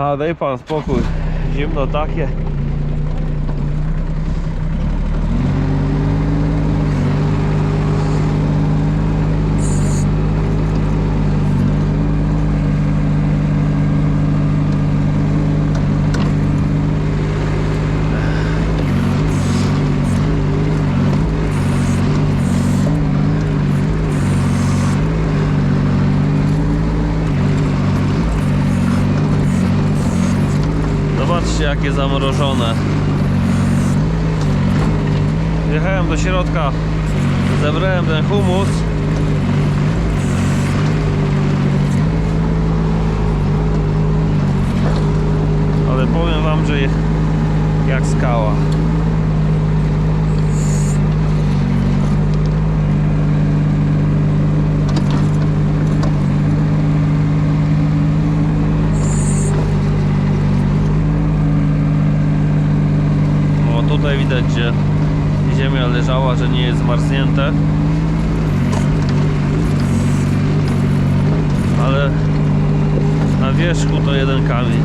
A daj pan spokój. Zimno takie. Zobaczcie jakie zamrożone. Wjechałem do środka, zebrałem ten humus. Ale powiem wam, że jak skała. O tutaj widać, że ziemia leżała, że nie jest zmarznięte. Ale na wierzchu to jeden kamień.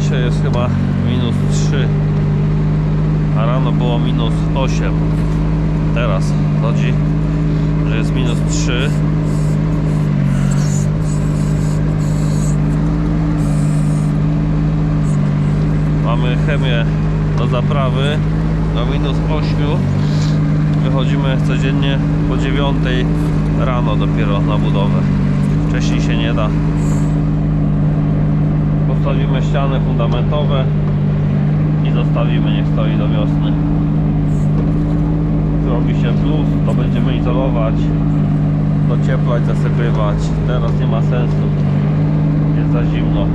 Dzisiaj jest chyba minus 3, a rano było minus 8. Teraz chodzi, że jest minus 3. Mamy chemię do zaprawy do minus 8. Wychodzimy codziennie po 9 rano dopiero na budowę. Wcześniej się nie da postawimy ściany fundamentowe i zostawimy, niech stoi do wiosny. Zrobi się plus, to będziemy izolować, docieplać, zasypywać. Teraz nie ma sensu. Jest za zimno.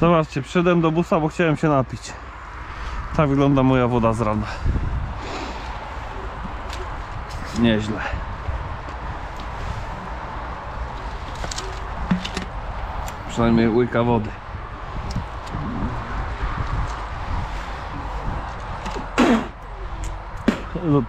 Zobaczcie, przyszedłem do busa, bo chciałem się napić. Tak wygląda moja woda z rana. Nieźle. Przynajmniej łyka wody. No.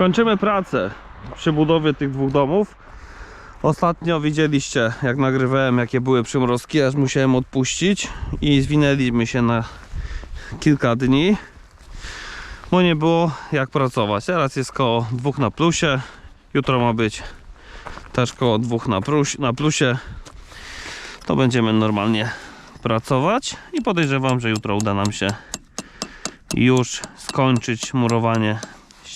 Kończymy pracę przy budowie tych dwóch domów. Ostatnio widzieliście, jak nagrywałem, jakie były przymrozki, aż musiałem odpuścić i zwinęliśmy się na kilka dni. bo nie było jak pracować. Teraz jest koło 2 na plusie, jutro ma być też koło 2 na, plus, na plusie. To będziemy normalnie pracować i podejrzewam, że jutro uda nam się już skończyć murowanie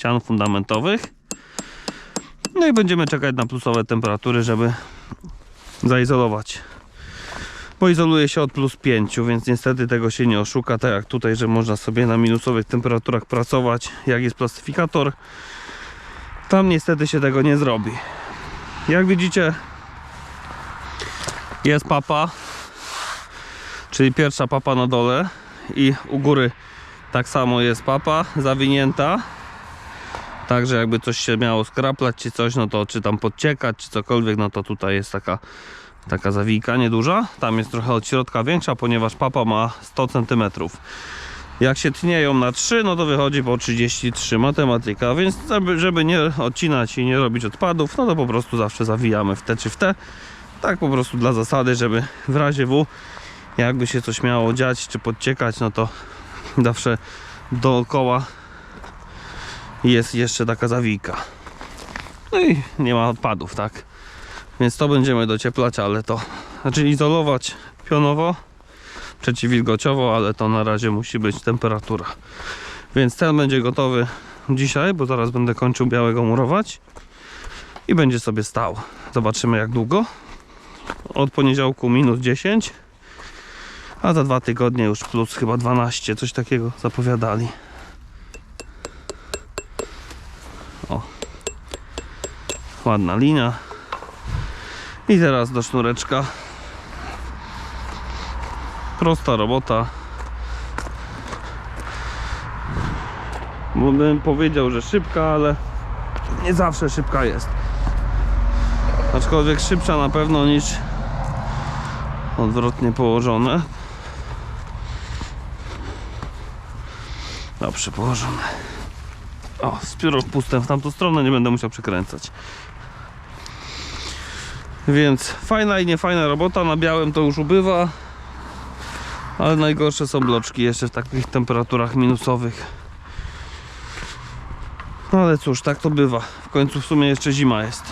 ścian fundamentowych. No i będziemy czekać na plusowe temperatury, żeby zaizolować. Bo izoluje się od plus 5, więc niestety tego się nie oszuka, tak jak tutaj, że można sobie na minusowych temperaturach pracować, jak jest plastyfikator. Tam niestety się tego nie zrobi. Jak widzicie, jest papa, czyli pierwsza papa na dole i u góry tak samo jest papa zawinięta. Także jakby coś się miało skraplać czy coś, no to czy tam podciekać, czy cokolwiek, no to tutaj jest taka taka zawijka nieduża. Tam jest trochę od środka większa, ponieważ papa ma 100 cm. Jak się tnieją na 3, no to wychodzi po 33 matematyka, więc żeby, nie odcinać i nie robić odpadów, no to po prostu zawsze zawijamy w te czy w te. Tak po prostu dla zasady, żeby w razie W jakby się coś miało dziać czy podciekać, no to zawsze dookoła jest jeszcze taka zawijka. No i nie ma odpadów, tak? Więc to będziemy docieplać, ale to znaczy izolować pionowo, przeciwwilgociowo, ale to na razie musi być temperatura. Więc ten będzie gotowy dzisiaj, bo zaraz będę kończył białego murować i będzie sobie stał. Zobaczymy jak długo. Od poniedziałku minus 10, a za dwa tygodnie już plus chyba 12, coś takiego zapowiadali. Ładna linia. I teraz do sznureczka. Prosta robota. Bo bym powiedział, że szybka, ale nie zawsze szybka jest. Aczkolwiek szybsza na pewno niż odwrotnie położone. Dobrze położone. O, z pióro w tamtą stronę, nie będę musiał przekręcać. Więc fajna i niefajna robota. Na białym to już ubywa. Ale najgorsze są bloczki jeszcze w takich temperaturach minusowych. No ale cóż, tak to bywa. W końcu w sumie jeszcze zima jest.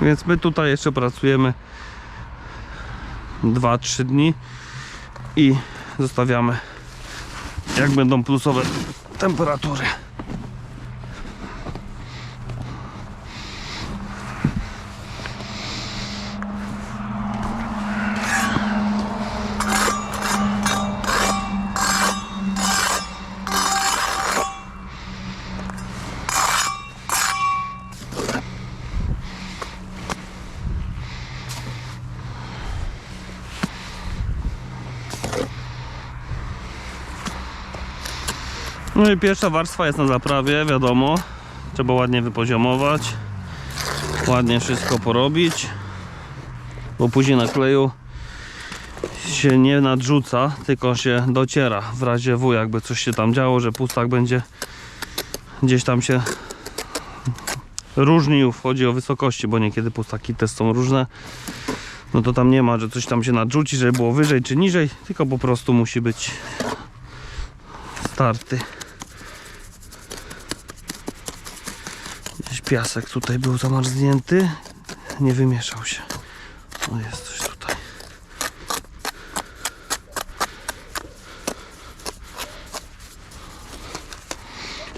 Więc my tutaj jeszcze pracujemy 2-3 dni i zostawiamy jak będą plusowe temperatury. No i pierwsza warstwa jest na zaprawie, wiadomo. Trzeba ładnie wypoziomować. Ładnie wszystko porobić. Bo później na kleju się nie nadrzuca, tylko się dociera. W razie W, jakby coś się tam działo, że pustak będzie gdzieś tam się różnił. Chodzi o wysokości, bo niekiedy pustaki też są różne. No to tam nie ma, że coś tam się nadrzuci, żeby było wyżej czy niżej, tylko po prostu musi być starty. Gdzieś piasek tutaj był zamarznięty. Nie wymieszał się. O, jest coś tutaj.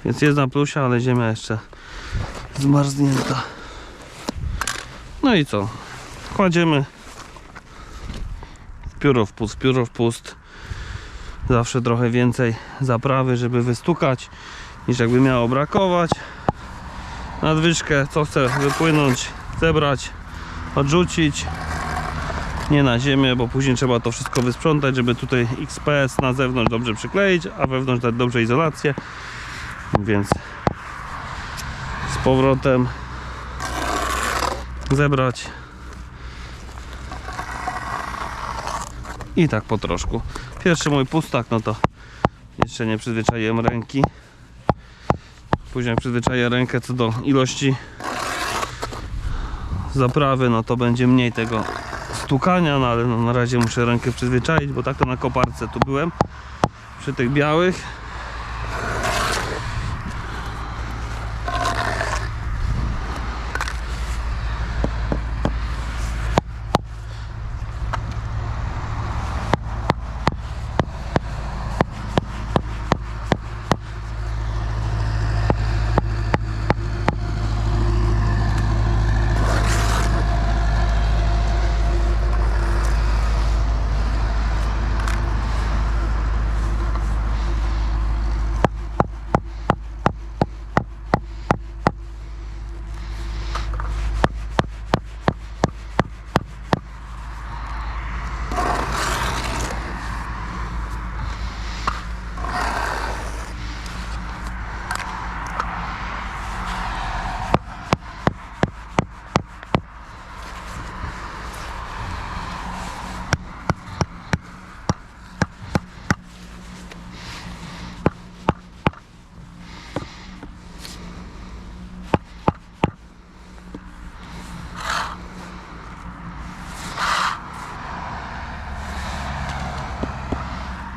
Więc jest na plusie, ale ziemia jeszcze zmarznięta. No i co? Kładziemy pióro w pust, pióro w pust. Zawsze trochę więcej zaprawy, żeby wystukać, niż jakby miało brakować nadwyżkę, co chce wypłynąć, zebrać, odrzucić. Nie na ziemię, bo później trzeba to wszystko wysprzątać, żeby tutaj XPS na zewnątrz dobrze przykleić, a wewnątrz dać dobrze izolację. Więc z powrotem zebrać i tak po troszku. Pierwszy mój pustak, no to jeszcze nie przyzwyczaiłem ręki. Później przyzwyczaję rękę co do ilości zaprawy, no to będzie mniej tego stukania, no ale no na razie muszę rękę przyzwyczaić, bo tak to na koparce tu byłem. przy tych białych.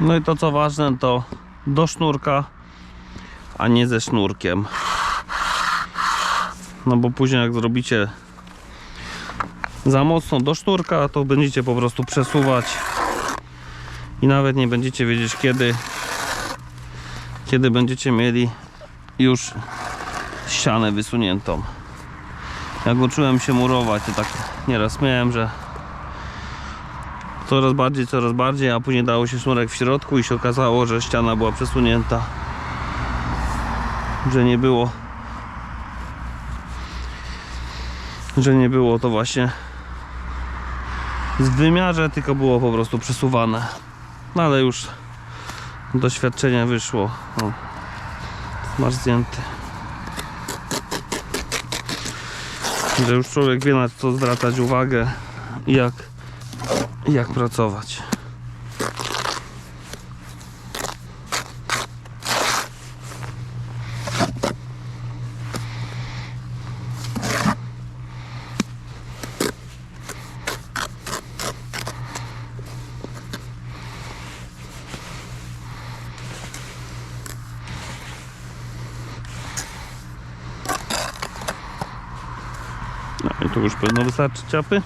No i to co ważne to do sznurka, a nie ze sznurkiem. No bo później jak zrobicie za mocno do sznurka, to będziecie po prostu przesuwać i nawet nie będziecie wiedzieć kiedy kiedy będziecie mieli już ścianę wysuniętą. Jak uczyłem się murować, to tak nieraz miałem, że coraz bardziej, coraz bardziej, a później dało się sznurek w środku i się okazało, że ściana była przesunięta. Że nie było że nie było to właśnie w wymiarze, tylko było po prostu przesuwane. No ale już doświadczenie wyszło. O, masz zdjęty. Że już człowiek wie na co zwracać uwagę jak pracować. No i tu już powinno wystarczyć ciapy.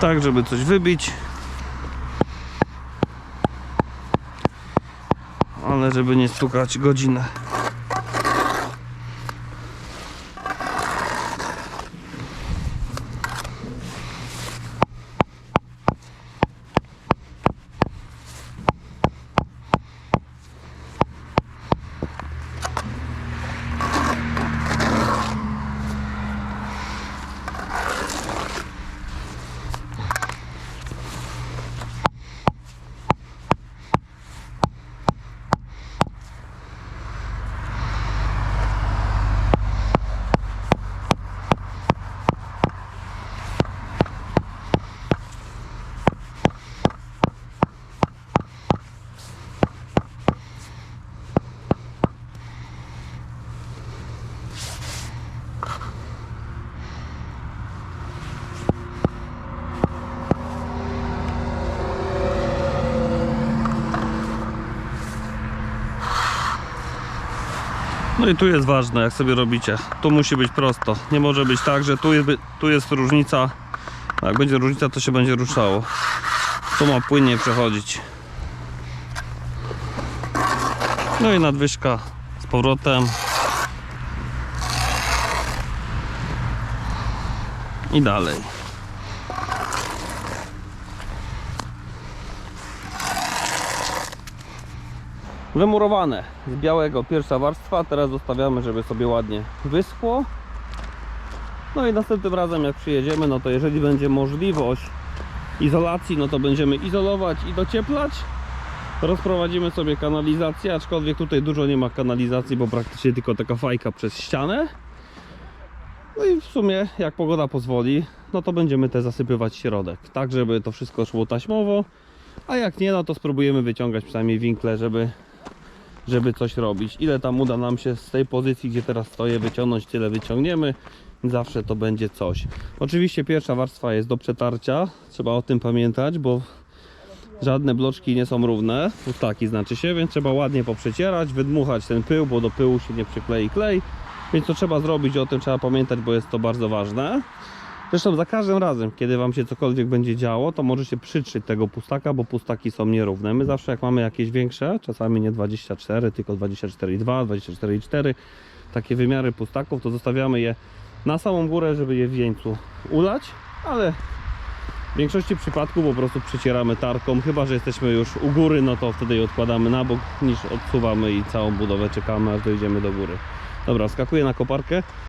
Tak żeby coś wybić. Ale żeby nie stukać godzinę No i tu jest ważne, jak sobie robicie. Tu musi być prosto. Nie może być tak, że tu jest, tu jest różnica. Jak będzie różnica, to się będzie ruszało. Tu ma płynnie przechodzić. No i nadwyżka z powrotem. I dalej. Wymurowane z białego pierwsza warstwa, teraz zostawiamy, żeby sobie ładnie wyschło. No i następnym razem jak przyjedziemy, no to jeżeli będzie możliwość izolacji, no to będziemy izolować i docieplać. Rozprowadzimy sobie kanalizację, aczkolwiek tutaj dużo nie ma kanalizacji, bo praktycznie tylko taka fajka przez ścianę. No i w sumie, jak pogoda pozwoli, no to będziemy te zasypywać środek, tak żeby to wszystko szło taśmowo. A jak nie, no to spróbujemy wyciągać przynajmniej winkle, żeby żeby coś robić. Ile tam uda nam się z tej pozycji, gdzie teraz stoję, wyciągnąć, tyle wyciągniemy. zawsze to będzie coś. Oczywiście pierwsza warstwa jest do przetarcia, trzeba o tym pamiętać, bo żadne bloczki nie są równe, pustaki znaczy się, więc trzeba ładnie poprzecierać, wydmuchać ten pył, bo do pyłu się nie przyklei klej, więc to trzeba zrobić, o tym trzeba pamiętać, bo jest to bardzo ważne. Zresztą za każdym razem, kiedy Wam się cokolwiek będzie działo, to możecie przytrzeć tego pustaka, bo pustaki są nierówne. My zawsze jak mamy jakieś większe, czasami nie 24, tylko 24,2, 24,4, takie wymiary pustaków, to zostawiamy je na samą górę, żeby je w wieńcu ulać, ale w większości przypadków po prostu przycieramy tarką, chyba że jesteśmy już u góry, no to wtedy je odkładamy na bok, niż odsuwamy i całą budowę czekamy, aż dojdziemy do góry. Dobra, skakuję na koparkę.